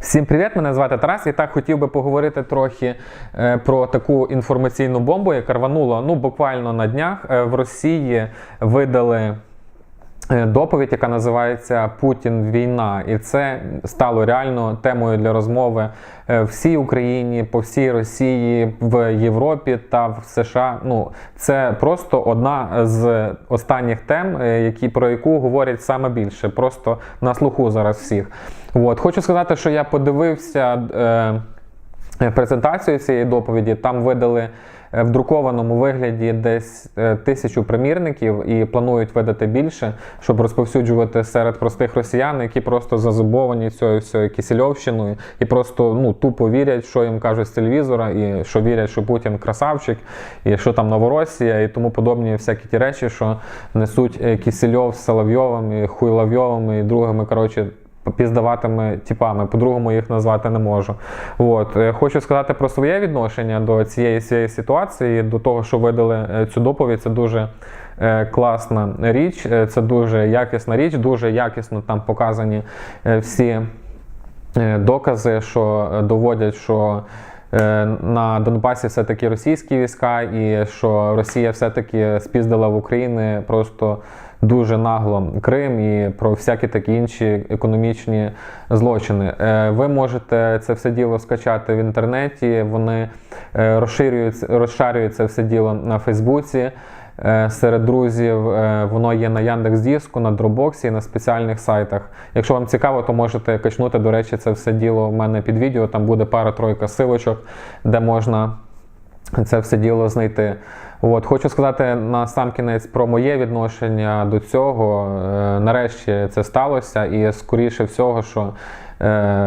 Всім привіт! Мене звати Тарас. І так хотів би поговорити трохи е, про таку інформаційну бомбу, яка рванула ну, буквально на днях. Е, в Росії видали доповідь, яка називається Путін війна. І це стало реально темою для розмови е, всій Україні, по всій Росії, в Європі та в США. Ну, це просто одна з останніх тем, е, які, про яку говорять саме більше. Просто на слуху зараз всіх. От. Хочу сказати, що я подивився. Е, презентацію цієї доповіді. Там видали е, в друкованому вигляді десь е, тисячу примірників і планують видати більше, щоб розповсюджувати серед простих росіян, які просто зазубовані цією всією кисельовщиною і просто ну тупо вірять, що їм кажуть з телевізора, і що вірять, що Путін красавчик, і що там Новоросія, і тому подобні всякі ті речі, що несуть е, Кисельов з Соловйовим, і Хуйловйовим і другими коротше піздаватими типами, по-другому їх назвати не можу. От. Е, Хочу сказати про своє відношення до цієї цієї ситуації, до того, що видали е, цю доповідь. Це дуже е, класна річ, це дуже якісна річ, дуже якісно там показані всі докази, що доводять, що. Е, На Донбасі все-таки російські війська, і що Росія все-таки спіздила в Україні просто дуже нагло Крим і про всякі такі інші економічні злочини. Е, Ви можете це все діло скачати в інтернеті. Вони е, розширюють, розшарюють це все діло на Фейсбуці. Е, Серед друзів Е, воно є на Яндекс.Диску, на Дропбоксі і на спеціальних сайтах. Якщо вам цікаво, то можете качнути. До речі, це все діло в мене під відео. Там буде пара-тройка силочок, де можна це все діло знайти. От, хочу сказати на сам кінець про моє відношення до цього. Е, нарешті це сталося, і скоріше всього, що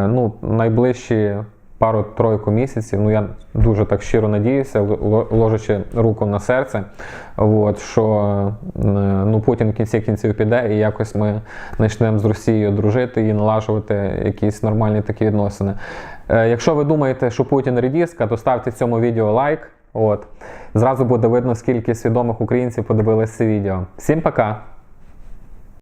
ну, найближчі пару-тройку місяців, ну я дуже так щиро надіюся, ложачи руку на серце, от, що ну, Путін в кінці кінців піде, і якось ми почнемо з Росією дружити і налажувати якісь нормальні такі відносини. Е, якщо ви думаєте, що Путін редіска, то ставте цьому відео лайк. От. Зразу буде видно, скільки свідомих українців подивилися це відео. Всім пока!